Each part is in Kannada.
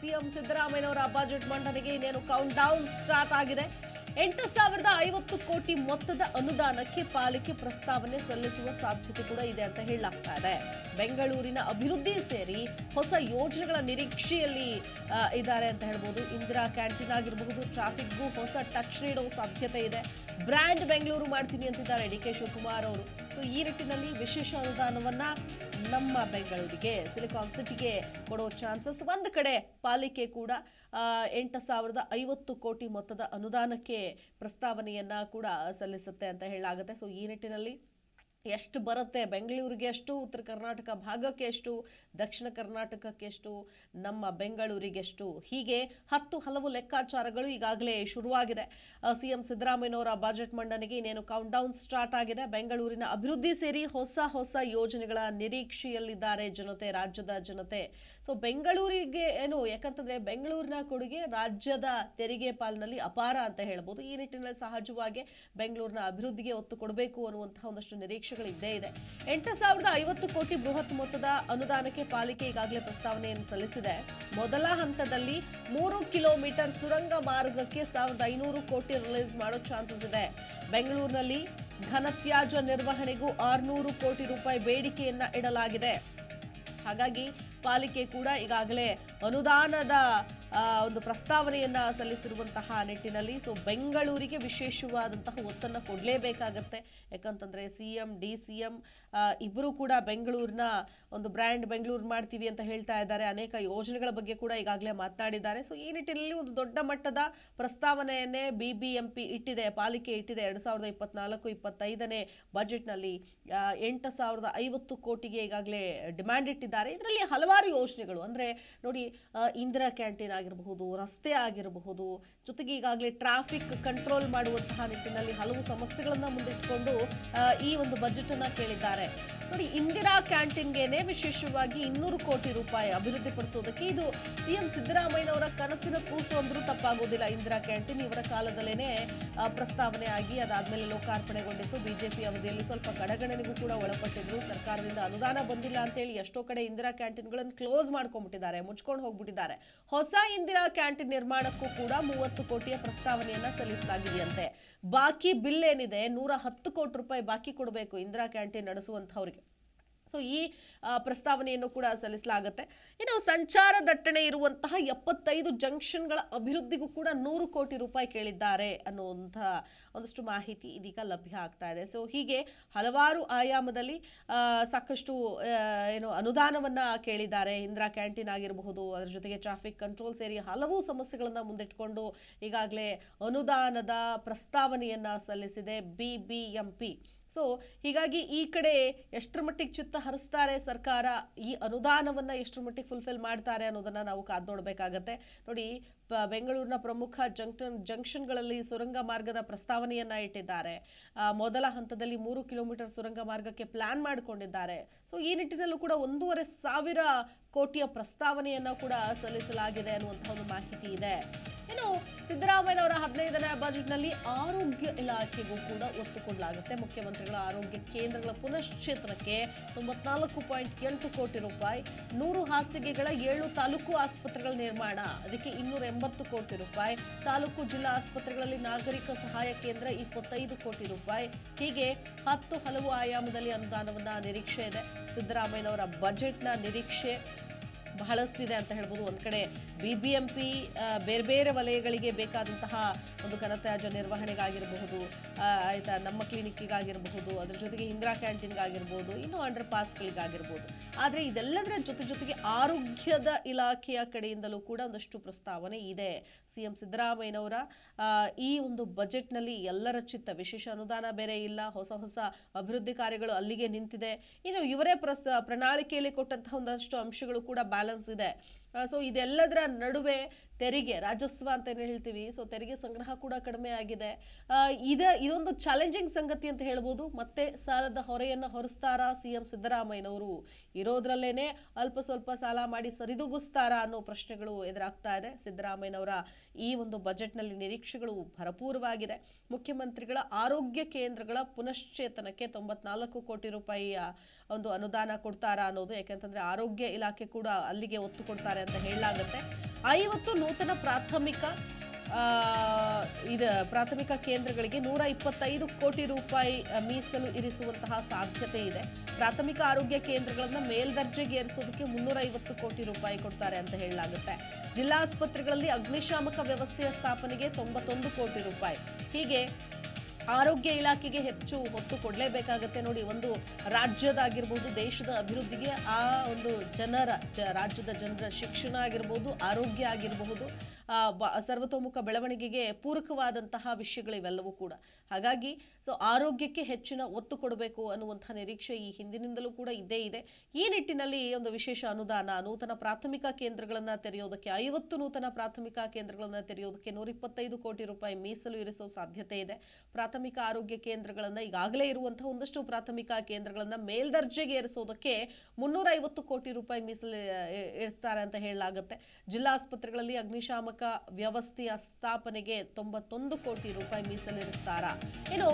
ಸಿಎಂ ಸಿದ್ದರಾಮಯ್ಯನವರ ಬಜೆಟ್ ಮಂಡನೆಗೆ ಇನ್ನೇನು ಕೌಂಟ್ ಡೌನ್ ಸ್ಟಾರ್ಟ್ ಆಗಿದೆ? ಎಂಟು ಸಾವಿರದ ಐವತ್ತು ಕೋಟಿ ಮೊತ್ತದ ಅನುದಾನಕ್ಕೆ ಪಾಲಿಕೆ ಪ್ರಸ್ತಾವನೆ ಸಲ್ಲಿಸುವ ಸಾಧ್ಯತೆ ಕೂಡ ಇದೆ ಅಂತ ಹೇಳಲಾಗ್ತಾ ಇದೆ. ಬೆಂಗಳೂರಿನ ಅಭಿವೃದ್ಧಿ ಸೇರಿ ಹೊಸ ಯೋಜನೆಗಳ ನಿರೀಕ್ಷೆಯಲ್ಲಿ ಇದ್ದಾರೆ ಅಂತ ಹೇಳ್ಬೋದು. ಇಂದಿರಾ ಕ್ಯಾಂಟೀನ್ ಆಗಿರಬಹುದು, ಟ್ರಾಫಿಕ್ಗೂ ಹೊಸ ಟಚ್ ನೀಡುವ ಸಾಧ್ಯತೆ ಇದೆ. ಬ್ರ್ಯಾಂಡ್ ಬೆಂಗಳೂರು ಮಾಡ್ತೀನಿ ಅಂತಿದ್ದಾರೆ ಡಿ ಕೆ ಶಿವಕುಮಾರ್ ಅವರು. ಸೊ ಈ ನಿಟ್ಟಿನಲ್ಲಿ ವಿಶೇಷ ಅನುದಾನವನ್ನ ನಮ್ಮ ಬೆಂಗಳೂರಿಗೆ ಸಿಲಿಕಾನ್ ಸಿಟಿಗೆ ಕೊಡೋ ಚಾನ್ಸಸ್ ಒಂದು ಕಡೆ. ಪಾಲಿಕೆ ಕೂಡ ಎಂಟು ಸಾವಿರದ ಐವತ್ತು ಕೋಟಿ ಮೊತ್ತದ ಅನುದಾನಕ್ಕೆ ಪ್ರಸ್ತಾವನೆಯನ್ನು ಕೂಡ ಸಲ್ಲಿಸುತ್ತೆ ಅಂತ ಹೇಳಲಾಗುತ್ತೆ. ಸೊ ಈ ನಿಟ್ಟಿನಲ್ಲಿ ಎಷ್ಟು ಬರುತ್ತೆ, ಬೆಂಗಳೂರಿಗೆ ಎಷ್ಟು, ಉತ್ತರ ಕರ್ನಾಟಕ ಭಾಗಕ್ಕೆ ಎಷ್ಟು, ದಕ್ಷಿಣ ಕರ್ನಾಟಕಕ್ಕೆ ಎಷ್ಟು, ನಮ್ಮ ಬೆಂಗಳೂರಿಗೆ ಎಷ್ಟು? ಹೀಗೆ ಹತ್ತು ಹಲವು ಲೆಕ್ಕಾಚಾರಗಳು ಈಗಾಗಲೇ ಶುರುವಾಗಿದೆ. ಸಿ ಎಂ ಸಿದ್ದರಾಮಯ್ಯನವರ ಬಜೆಟ್ ಮಂಡನೆಗೆ ಇನ್ನೇನು ಕೌಂಟ್ ಡೌನ್ ಸ್ಟಾರ್ಟ್ ಆಗಿದೆ. ಬೆಂಗಳೂರಿನ ಅಭಿವೃದ್ಧಿ ಸೇರಿ ಹೊಸ ಹೊಸ ಯೋಜನೆಗಳ ನಿರೀಕ್ಷೆಯಲ್ಲಿದ್ದಾರೆ ಜನತೆ, ರಾಜ್ಯದ ಜನತೆ. ಸೊ ಬೆಂಗಳೂರಿಗೆ ಏನು, ಯಾಕಂತಂದ್ರೆ ಬೆಂಗಳೂರಿನ ಕೊಡುಗೆ ರಾಜ್ಯದ ತೆರಿಗೆ ಪಾಲಿನಲ್ಲಿ ಅಪಾರ ಅಂತ ಹೇಳ್ಬೋದು. ಈ ನಿಟ್ಟಿನಲ್ಲಿ ಸಹಜವಾಗಿ ಬೆಂಗಳೂರಿನ ಅಭಿವೃದ್ಧಿಗೆ ಒತ್ತು ಕೊಡಬೇಕು ಅನ್ನುವಂತಹ ಒಂದಷ್ಟು ನಿರೀಕ್ಷೆಗಳು ಇದ್ದೇ ಇದೆ. ಎಂಟು ಸಾವಿರದ ಐವತ್ತು ಕೋಟಿ ಬೃಹತ್ ಮೊತ್ತದ ಅನುದಾನಕ್ಕೆ ಪಾಲಿಕೆ ಈಗಾಗಲೇ ಪ್ರಸ್ತಾವನೆಯನ್ನು ಸಲ್ಲಿಸಿದೆ. ಮೊದಲ ಹಂತದಲ್ಲಿ ಮೂರು ಕಿಲೋಮೀಟರ್ ಸುರಂಗ ಮಾರ್ಗಕ್ಕೆ ಸಾವಿರದ ಐನೂರು ಕೋಟಿ ರಿಲೀಸ್ ಮಾಡೋ ಚಾನ್ಸಸ್ ಇದೆ. ಬೆಂಗಳೂರಿನಲ್ಲಿ ಘನತ್ಯಾಜ್ಯ ನಿರ್ವಹಣೆಗೂ ಆರುನೂರು ಕೋಟಿ ರೂಪಾಯಿ ಬೇಡಿಕೆಯನ್ನ ಇಡಲಾಗಿದೆ. ಹಾಗಾಗಿ ಪಾಲಿಕೆ ಕೂಡ ಈಗಾಗಲೇ ಅನುದಾನದ ಒಂದು ಪ್ರಸ್ತಾವನೆಯನ್ನ ಸಲ್ಲಿಸಿರುವಂತಹ ನಿಟ್ಟಿನಲ್ಲಿ. ಸೊ ಬೆಂಗಳೂರಿಗೆ ವಿಶೇಷವಾದಂತಹ ಒತ್ತನ್ನು ಕೊಡಲೇಬೇಕಾಗತ್ತೆ. ಯಾಕಂತಂದ್ರೆ C M, D C M ಇಬ್ಬರು ಕೂಡ ಬೆಂಗಳೂರಿನ ಒಂದು ಬ್ರ್ಯಾಂಡ್ ಬೆಂಗಳೂರು ಮಾಡ್ತೀವಿ ಅಂತ ಹೇಳ್ತಾ ಇದ್ದಾರೆ. ಅನೇಕ ಯೋಜನೆಗಳ ಬಗ್ಗೆ ಕೂಡ ಈಗಾಗಲೇ ಮಾತನಾಡಿದ್ದಾರೆ. ಸೊ ಈ ನಿಟ್ಟಿನಲ್ಲಿ ಒಂದು ದೊಡ್ಡ ಮಟ್ಟದ ಪ್ರಸ್ತಾವನೆಯನ್ನೇ ಬಿ ಬಿ ಎಂ ಪಿ ಇಟ್ಟಿದೆ, ಪಾಲಿಕೆ ಇಟ್ಟಿದೆ. ಎರಡು ಸಾವಿರದ ಇಪ್ಪತ್ನಾಲ್ಕು, ಇಪ್ಪತ್ತೈದನೇ ಬಜೆಟ್ನಲ್ಲಿ ಎಂಟು ಸಾವಿರದ ಐವತ್ತು ಕೋಟಿಗೆ ಈಗಾಗಲೇ ಡಿಮ್ಯಾಂಡ್ ಇಟ್ಟಿದ್ದಾರೆ. ಇದರಲ್ಲಿ ಹಲವಾರು ಯೋಜನೆಗಳು. ಅಂದರೆ ನೋಡಿ ಇಂದಿರಾ ಕ್ಯಾಂಟೀನ್ ಆಗಿರಬಹುದು, ರಸ್ತೆ ಆಗಿರಬಹುದು, ಜೊತೆಗೆ ಈಗಾಗಲೇ ಟ್ರಾಫಿಕ್ ಕಂಟ್ರೋಲ್ ಮಾಡುವಂತಹ ನಿಟ್ಟಿನಲ್ಲಿ ಹಲವು ಸಮಸ್ಯೆಗಳನ್ನು ಮುಂದಿಟ್ಟುಕೊಂಡು ಈ ಒಂದು ಬಜೆಟ್ ಅನ್ನ ಕೇಳಿದ್ದಾರೆ. ನೋಡಿ, ಇಂದಿರಾ ಕ್ಯಾಂಟೀನ್ಗೆನೆ ವಿಶೇಷವಾಗಿ ಇನ್ನೂರು ಕೋಟಿ ರೂಪಾಯಿ ಅಭಿವೃದ್ಧಿಪಡಿಸೋದಕ್ಕೆ ಇದು ಸಿಎಂ ಸಿದ್ದರಾಮಯ್ಯನವರ ಕನಸಿನ ಕೂಸು ಅಂದ್ರೂ ತಪ್ಪಾಗೋದಿಲ್ಲ. ಇಂದಿರಾ ಕ್ಯಾಂಟೀನ್ ಇವರ ಕಾಲದಲ್ಲೇನೆ ಪ್ರಸ್ತಾವನೆ ಆಗಿ ಅದಾದ್ಮೇಲೆ ಲೋಕಾರ್ಪಣೆಗೊಂಡಿತ್ತು. ಬಿಜೆಪಿ ಅವಧಿಯಲ್ಲಿ ಸ್ವಲ್ಪ ಕಡೆಗಣನೆಗೂ ಕೂಡ ಒಳಪಟ್ಟಿದ್ರು. ಸರ್ಕಾರದಿಂದ ಅನುದಾನ ಬಂದಿಲ್ಲ ಅಂತೇಳಿ ಎಷ್ಟೋ ಕಡೆ ಇಂದಿರಾ ಕ್ಯಾಂಟೀನ್ಗಳನ್ನು ಕ್ಲೋಸ್ ಮಾಡ್ಕೊಂಡ್ಬಿಟ್ಟಿದ್ದಾರೆ, ಮುಚ್ಕೊಂಡು ಹೋಗ್ಬಿಟ್ಟಿದ್ದಾರೆ. ಹೊಸ ಇಂದಿರಾ ಕ್ಯಾಂಟೀನ್ ನಿರ್ಮಾಣಕ್ಕೂ ಕೂಡ ಮೂವತ್ತು ಕೋಟಿಯ ಪ್ರಸ್ತಾವನೆಯನ್ನ ಸಲ್ಲಿಸಲಾಗಿದೆಯಂತೆ. ಬಾಕಿ ಬಿಲ್ ಏನಿದೆ? ನೂರ ಹತ್ತು ಕೋಟಿ ರೂಪಾಯಿ ಬಾಕಿ ಕೊಡಬೇಕು ಇಂದಿರಾ ಕ್ಯಾಂಟೀನ್ ನಡೆಸುವಂಥವ್ರಿಗೆ. ಸೊ ಈ ಪ್ರಸ್ತಾವನೆಯನ್ನು ಕೂಡ ಸಲ್ಲಿಸಲಾಗುತ್ತೆ. ಇನ್ನು ಸಂಚಾರ ದಟ್ಟಣೆ ಇರುವಂತಹ ಎಪ್ಪತ್ತೈದು ಜಂಕ್ಷನ್ಗಳ ಅಭಿವೃದ್ಧಿಗೂ ಕೂಡ ನೂರು ಕೋಟಿ ರೂಪಾಯಿ ಕೇಳಿದ್ದಾರೆ ಅನ್ನುವಂಥ ಒಂದಷ್ಟು ಮಾಹಿತಿ ಇದೀಗ ಲಭ್ಯ ಆಗ್ತಾ ಇದೆ. ಸೊ ಹೀಗೆ ಹಲವಾರು ಆಯಾಮದಲ್ಲಿ ಸಾಕಷ್ಟು ಏನು ಅನುದಾನವನ್ನು ಕೇಳಿದ್ದಾರೆ. ಇಂದಿರಾ ಕ್ಯಾಂಟೀನ್ ಆಗಿರಬಹುದು, ಅದರ ಜೊತೆಗೆ ಟ್ರಾಫಿಕ್ ಕಂಟ್ರೋಲ್ ಸೇರಿ ಹಲವು ಸಮಸ್ಯೆಗಳನ್ನು ಮುಂದಿಟ್ಟುಕೊಂಡು ಈಗಾಗಲೇ ಅನುದಾನದ ಪ್ರಸ್ತಾವನೆಯನ್ನು ಸಲ್ಲಿಸಿದೆ B B M P. So ಹೀಗಾಗಿ ಈ ಕಡೆ ಎಷ್ಟರ ಮಟ್ಟಿಗೆ ಚಿತ್ತ ಹರಿಸ್ತಾರೆ ಸರ್ಕಾರ, ಈ ಅನುದಾನವನ್ನು ಎಷ್ಟರ ಮಟ್ಟಿಗೆ ಫುಲ್ಫಿಲ್ ಮಾಡ್ತಾರೆ ಅನ್ನೋದನ್ನು ನಾವು ಕಾದ್ ನೋಡಬೇಕಾಗತ್ತೆ. ನೋಡಿ ಬೆಂಗಳೂರಿನ ಪ್ರಮುಖ ಜಂಕ್ಷನ್ ಜಂಕ್ಷನ್ಗಳಲ್ಲಿ ಸುರಂಗ ಮಾರ್ಗದ ಪ್ರಸ್ತಾವನೆಯನ್ನ ಇಟ್ಟಿದ್ದಾರೆ. ಮೊದಲ ಹಂತದಲ್ಲಿ ಮೂರು ಕಿಲೋಮೀಟರ್ ಸುರಂಗ ಮಾರ್ಗಕ್ಕೆ ಪ್ಲಾನ್ ಮಾಡಿಕೊಂಡಿದ್ದಾರೆ. ಸೊ, ಈ ನಿಟ್ಟಿನಲ್ಲೂ ಕೂಡ ಒಂದೂವರೆ ಸಾವಿರ ಕೋಟಿಯ ಪ್ರಸ್ತಾವನೆಯನ್ನ ಕೂಡ ಸಲ್ಲಿಸಲಾಗಿದೆ ಅನ್ನುವಂತಹ ಒಂದು ಮಾಹಿತಿ ಇದೆ. ಇನ್ನು ಸಿದ್ದರಾಮಯ್ಯನವರ ಹದಿನೈದನೇ ಬಜೆಟ್ನಲ್ಲಿ ಆರೋಗ್ಯ ಇಲಾಖೆಗೂ ಕೂಡ ಒತ್ತು ಕೊಡಲಾಗುತ್ತೆ. ಮುಖ್ಯಮಂತ್ರಿಗಳ ಆರೋಗ್ಯ ಕೇಂದ್ರಗಳ ಪುನಶ್ಚೇತನಕ್ಕೆ ತೊಂಬತ್ನಾಲ್ಕು ಪಾಯಿಂಟ್ ಎಂಟು ಕೋಟಿ ರೂಪಾಯಿ, ನೂರು ಹಾಸಿಗೆಗಳ ಏಳು ತಾಲೂಕು ಆಸ್ಪತ್ರೆಗಳ ನಿರ್ಮಾಣ, ಅದಕ್ಕೆ ಇನ್ನೂರ ಎಂಬತ್ತು ಕೋಟಿ ರೂಪಾಯಿ. ತಾಲೂಕು ಜಿಲ್ಲಾ ಆಸ್ಪತ್ರೆಗಳಲ್ಲಿ ನಾಗರಿಕ ಸಹಾಯ ಕೇಂದ್ರ ಇಪ್ಪತ್ತೈದು ಕೋಟಿ ರೂಪಾಯಿ. ಹೀಗೆ ಹತ್ತು ಹಲವು ಆಯಾಮದಲ್ಲಿ ಅನುದಾನವನ್ನ ನಿರೀಕ್ಷೆ ಇದೆ. ಸಿದ್ದರಾಮಯ್ಯನವರ ಬಜೆಟ್ನ ನಿರೀಕ್ಷೆ ಬಹಳಷ್ಟಿದೆ ಅಂತ ಹೇಳ್ಬೋದು. ಒಂದು ಕಡೆ ಬಿ ಬಿ ಎಂ ಪಿ ಬೇರೆ ಬೇರೆ ವಲಯಗಳಿಗೆ ಬೇಕಾದಂತಹ ಒಂದು ಘನತ್ಯಾಜ್ಯ ನಿರ್ವಹಣೆಗಾಗಿರಬಹುದು ಆಯಿತಾ ಆಯ್ತಾ, ನಮ್ಮ ಕ್ಲಿನಿಕ್ಕಿಗಾಗಿರಬಹುದು, ಅದ್ರ ಜೊತೆಗೆ ಇಂದಿರಾ ಕ್ಯಾಂಟೀನ್ಗಾಗಿರ್ಬೋದು, ಇನ್ನು ಅಂಡರ್ ಪಾಸ್ಗಳಿಗಾಗಿರ್ಬೋದು. ಆದರೆ ಇದೆಲ್ಲದರ ಜೊತೆ ಜೊತೆಗೆ ಆರೋಗ್ಯದ ಇಲಾಖೆಯ ಕಡೆಯಿಂದಲೂ ಕೂಡ ಒಂದಷ್ಟು ಪ್ರಸ್ತಾವನೆ ಇದೆ. ಸಿ ಎಂ ಸಿದ್ದರಾಮಯ್ಯನವರ ಈ ಒಂದು ಬಜೆಟ್ನಲ್ಲಿ ಎಲ್ಲರ ಚಿತ್ತ ವಿಶೇಷ ಅನುದಾನ ಬೇರೆ ಇಲ್ಲ, ಹೊಸ ಹೊಸ ಅಭಿವೃದ್ಧಿ ಕಾರ್ಯಗಳು ಅಲ್ಲಿಗೆ ನಿಂತಿದೆ. ಇನ್ನು ಇವರೇ ಪ್ರಸ್ತ, ಪ್ರಣಾಳಿಕೆಯಲ್ಲಿ ಕೊಟ್ಟಂತಹ ಒಂದಷ್ಟು ಅಂಶಗಳು ಕೂಡ ಬ್ಯಾಲೆನ್ಸ್ ಇದೆ ಸೊ ಇದೆಲ್ಲದರ ನಡುವೆ ತೆರಿಗೆ ರಾಜಸ್ವ ಅಂತ ಏನು ಹೇಳ್ತೀವಿ? ಸೊ ತೆರಿಗೆ ಸಂಗ್ರಹ ಕೂಡ ಕಡಿಮೆ ಆಗಿದೆ. ಇದ, ಇದೊಂದು ಚಾಲೆಂಜಿಂಗ್ ಸಂಗತಿ ಅಂತ ಹೇಳ್ಬೋದು. ಮತ್ತೆ ಸಾಲದ ಹೊರೆಯನ್ನು ಹೊರಿಸ್ತಾರಾ ಸಿ ಎಂ ಸಿದ್ದರಾಮಯ್ಯನವರು? ಇರೋದ್ರಲ್ಲೇನೆ ಅಲ್ಪ ಸ್ವಲ್ಪ ಸಾಲ ಮಾಡಿ ಸರಿದೂಗಿಸ್ತಾರಾ ಅನ್ನೋ ಪ್ರಶ್ನೆಗಳು ಎದುರಾಗ್ತಾ ಇದೆ ಸಿದ್ದರಾಮಯ್ಯನವರ. ಈ ಒಂದು ಬಜೆಟ್ನಲ್ಲಿ ನಿರೀಕ್ಷೆಗಳು ಭರಪೂರವಾಗಿದೆ. ಮುಖ್ಯಮಂತ್ರಿಗಳ ಆರೋಗ್ಯ ಕೇಂದ್ರಗಳ ಪುನಶ್ಚೇತನಕ್ಕೆ ತೊಂಬತ್ನಾಲ್ಕು ಕೋಟಿ ರೂಪಾಯಿಯ ಒಂದು ಅನುದಾನ ಕೊಡ್ತಾರಾ ಅನ್ನೋದು, ಯಾಕೆಂತಂದ್ರೆ ಆರೋಗ್ಯ ಇಲಾಖೆ ಕೂಡ ಅಲ್ಲಿಗೆ ಒತ್ತು ಕೊಡ್ತಾರೆ. ಅಂತ ಹೇಳಲಾಗುತ್ತೆ. ಐವತ್ತು ನೂತನ ಪ್ರಾಥಮಿಕ ಇದು ಪ್ರಾಥಮಿಕ ಕೇಂದ್ರಗಳಿಗೆ ನೂರ ಇಪ್ಪತ್ತೈದು ಕೋಟಿ ರೂಪಾಯಿ ಮೀಸಲು ಇರಿಸುವಂತಹ ಸಾಧ್ಯತೆ ಇದೆ. ಪ್ರಾಥಮಿಕ ಆರೋಗ್ಯ ಕೇಂದ್ರಗಳನ್ನು ಮೇಲ್ದರ್ಜೆಗೆ ಏರಿಸೋದಕ್ಕೆ ಮುನ್ನೂರ ಐವತ್ತು ಕೋಟಿ ರೂಪಾಯಿ ಕೊಡ್ತಾರೆ ಅಂತ ಹೇಳಲಾಗುತ್ತೆ. ಜಿಲ್ಲಾ ಆಸ್ಪತ್ರೆಗಳಲ್ಲಿ ಅಗ್ನಿಶಾಮಕ ವ್ಯವಸ್ಥೆಯ ಸ್ಥಾಪನೆಗೆ ತೊಂಬತ್ತೊಂದು ಕೋಟಿ ರೂಪಾಯಿ. ಹೀಗೆ ಆರೋಗ್ಯ ಇಲಾಖೆಗೆ ಹೆಚ್ಚು ಒತ್ತು ಕೊಡಲೇಬೇಕಾಗತ್ತೆ ನೋಡಿ, ಒಂದು ರಾಜ್ಯದಾಗಿರ್ಬೋದು, ದೇಶದ ಅಭಿವೃದ್ಧಿಗೆ ಆ ಒಂದು ಜನರ, ಜ, ರಾಜ್ಯದ ಜನರ ಶಿಕ್ಷಣ ಆಗಿರ್ಬೋದು, ಆರೋಗ್ಯ ಆಗಿರಬಹುದು ಸರ್ವತೋಮುಖ ಬೆಳವಣಿಗೆಗೆ ಪೂರಕವಾದಂತಹ ವಿಷಯಗಳು ಇವೆಲ್ಲವೂ ಕೂಡ. ಹಾಗಾಗಿ, ಸೊ, ಆರೋಗ್ಯಕ್ಕೆ ಹೆಚ್ಚಿನ ಒತ್ತು ಕೊಡಬೇಕು ಅನ್ನುವಂಥ ನಿರೀಕ್ಷೆ ಈ ಹಿಂದಿನಿಂದಲೂ ಕೂಡ ಇದ್ದೇ ಇದೆ. ಈ ನಿಟ್ಟಿನಲ್ಲಿ ಒಂದು ವಿಶೇಷ ಅನುದಾನ, ನೂತನ ಪ್ರಾಥಮಿಕ ಕೇಂದ್ರಗಳನ್ನು ತೆರೆಯೋದಕ್ಕೆ, ಐವತ್ತು ನೂತನ ಪ್ರಾಥಮಿಕ ಕೇಂದ್ರಗಳನ್ನು ತೆರೆಯೋದಕ್ಕೆ ನೂರ ಇಪ್ಪತ್ತೈದು ಕೋಟಿ ರೂಪಾಯಿ ಮೀಸಲು ಇರಿಸೋ ಸಾಧ್ಯತೆ ಇದೆ. ಪ್ರಾಥಮಿಕ ಆರೋಗ್ಯ ಕೇಂದ್ರಗಳನ್ನು ಈಗಾಗಲೇ ಇರುವಂತಹ ಒಂದಷ್ಟು ಪ್ರಾಥಮಿಕ ಕೇಂದ್ರಗಳನ್ನು ಮೇಲ್ದರ್ಜೆಗೆ ಏರಿಸೋದಕ್ಕೆ ಮುನ್ನೂರ ಕೋಟಿ ರೂಪಾಯಿ ಮೀಸಲು ಇರಿಸ್ತಾರೆ ಅಂತ ಹೇಳಲಾಗುತ್ತೆ. ಜಿಲ್ಲಾ ಆಸ್ಪತ್ರೆಗಳಲ್ಲಿ ಅಗ್ನಿಶಾಮಕ ವ್ಯವಸ್ಥೆಯ ಸ್ಥಾಪನೆಗೆ ತೊಂಬತ್ತೊಂದು ಕೋಟಿ ರೂಪಾಯಿ ಮೀಸಲಿರಿಸ್ತಾರ ಇನ್ನು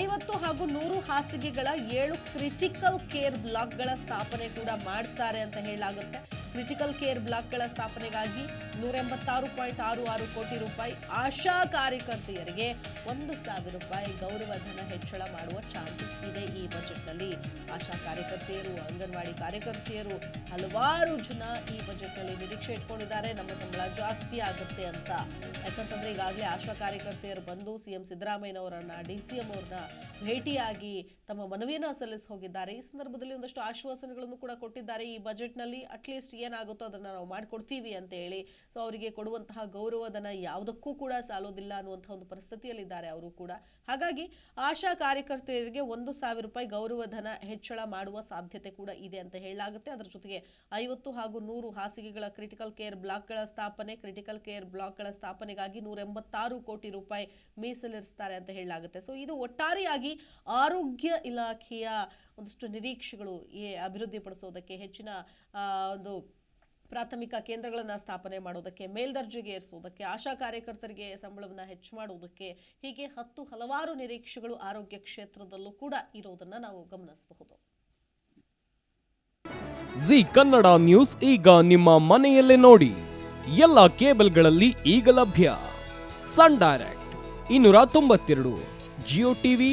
ಐವತ್ತು ಹಾಗೂ ನೂರು ಹಾಸಿಗೆಗಳ ಏಳು ಕ್ರಿಟಿಕಲ್ ಕೇರ್ ಬ್ಲಾಕ್ಗಳ ಸ್ಥಾಪನೆ ಕೂಡ ಮಾಡ್ತಾರೆ ಅಂತ ಹೇಳಲಾಗುತ್ತೆ. ಕ್ರಿಟಿಕಲ್ ಕೇರ್ ಬ್ಲಾಕ್ಗಳ ಸ್ಥಾಪನೆಗಾಗಿ ನೂರ ಎಂಬತ್ತಾರು ಪಾಯಿಂಟ್ ಆರು ಆರು ಕೋಟಿ ರೂಪಾಯಿ ಆಶಾ ಕಾರ್ಯಕರ್ತೆಯರಿಗೆ ಒಂದು ಸಾವಿರ ರೂಪಾಯಿ ಗೌರವಧನ ಹೆಚ್ಚಳ ಮಾಡುವ ಚಾನ್ಸಸ್ ಇದೆ ಈ ಬಜೆಟ್ನಲ್ಲಿ. ಆಶಾ ಕಾರ್ಯಕರ್ತೆಯರು, ಅಂಗನವಾಡಿ ಕಾರ್ಯಕರ್ತೆಯರು ಹಲವಾರು ಜನ ಈ ಬಜೆಟ್ನಲ್ಲಿ ನಿರೀಕ್ಷೆ ಇಟ್ಕೊಂಡಿದ್ದಾರೆ. ನಮ್ಮ ಸಂಬಳ ಜಾಸ್ತಿ ಆಗುತ್ತೆ ಅಂತ. ಯಾಕಂತಂದ್ರೆ ಈಗಾಗಲೇ ಆಶಾ ಕಾರ್ಯಕರ್ತೆಯರು ಬಂದು ಸಿಎಂ ಸಿದ್ದರಾಮಯ್ಯನವರನ್ನ, ಡಿ ಸಿ ಎಂ ಅವ್ರನ್ನ ಭೇಟಿಯಾಗಿ ತಮ್ಮ ಮನವಿಯನ್ನ ಸಲ್ಲಿಸಿ ಹೋಗಿದ್ದಾರೆ ಈ ಸಂದರ್ಭದಲ್ಲಿ ಒಂದಷ್ಟು ಆಶ್ವಾಸನೆಗಳನ್ನು ಕೂಡ ಕೊಟ್ಟಿದ್ದಾರೆ. ಈ ಬಜೆಟ್ನಲ್ಲಿ ಅಟ್ಲೀಸ್ಟ್ ಏನಾಗುತ್ತೋ ಅದನ್ನ ನಾವು ಮಾಡಿಕೊಡ್ತೀವಿ ಅಂತ ಹೇಳಿ. ಸೊ ಅವರಿಗೆ ಕೊಡುವಂತಹ ಗೌರವಧನ ಯಾವುದಕ್ಕೂ ಕೂಡ ಸಾಲೋದಿಲ್ಲ ಅನ್ನುವಂತಹ ಒಂದು ಪರಿಸ್ಥಿತಿಯಲ್ಲಿದ್ದಾರೆ ಅವರು ಕೂಡ. ಹಾಗಾಗಿ ಆಶಾ ಕಾರ್ಯಕರ್ತೆಯರಿಗೆ ಒಂದು ಸಾವಿರ ರೂಪಾಯಿ ಗೌರವಧನ ಹೆಚ್ಚಳ ಮಾಡುವ ಸಾಧ್ಯತೆ ಕೂಡ ಇದೆ ಅಂತ ಹೇಳಲಾಗುತ್ತೆ. ಅದರ ಜೊತೆಗೆ ಐವತ್ತು ಹಾಗೂ ನೂರು ಹಾಸಿಗೆಗಳ ಕ್ರಿಟಿಕಲ್ ಕೇರ್ ಬ್ಲಾಕ್ಗಳ ಸ್ಥಾಪನೆ ಕ್ರಿಟಿಕಲ್ ಕೇರ್ ಬ್ಲಾಕ್ಗಳ ಸ್ಥಾಪನೆಗಾಗಿ ನೂರ ಎಂಬತ್ತಾರು ಕೋಟಿ ರೂಪಾಯಿ ಮೀಸಲಿರಿಸ್ತಾರೆ ಅಂತ ಹೇಳಲಾಗುತ್ತೆ. ಸೊ ಇದು ಒಟ್ಟಾರೆಯಾಗಿ ಆರೋಗ್ಯ ಇಲಾಖೆಯ ಒಂದಷ್ಟು ನಿರೀಕ್ಷೆಗಳು ಈ ಅಭಿವೃದ್ಧಿಪಡಿಸೋದಕ್ಕೆ ಹೆಚ್ಚಿನ ಒಂದು ಪ್ರಾಥಮಿಕ ಕೇಂದ್ರಗಳನ್ನು ಸ್ಥಾಪನೆ ಮಾಡೋದಕ್ಕೆ, ಮೇಲ್ದರ್ಜೆಗೆ ಏರಿಸೋದಕ್ಕೆ, ಆಶಾ ಕಾರ್ಯಕರ್ತರಿಗೆ ಸಂಬಳವನ್ನು ಹೆಚ್ಚು ಮಾಡುವುದಕ್ಕೆ ಹೀಗೆ ಹತ್ತು ಹಲವಾರು ನಿರೀಕ್ಷೆಗಳು ಆರೋಗ್ಯ ಕ್ಷೇತ್ರದಲ್ಲೂ ಕೂಡ ಇರೋದನ್ನು ನಾವು ಗಮನಿಸಬಹುದು. ಜಿ ಕನ್ನಡ ನ್ಯೂಸ್ ಈಗ ನಿಮ್ಮ ಮನೆಯಲ್ಲೇ ನೋಡಿ. ಎಲ್ಲ ಕೇಬಲ್ಗಳಲ್ಲಿ ಈಗ ಲಭ್ಯ. ಸನ್ ಡೈರೆಕ್ಟ್, ಇನ್ನೂರ ತೊಂಬತ್ತೆರಡು, ಜಿಯೋ ಟಿವಿ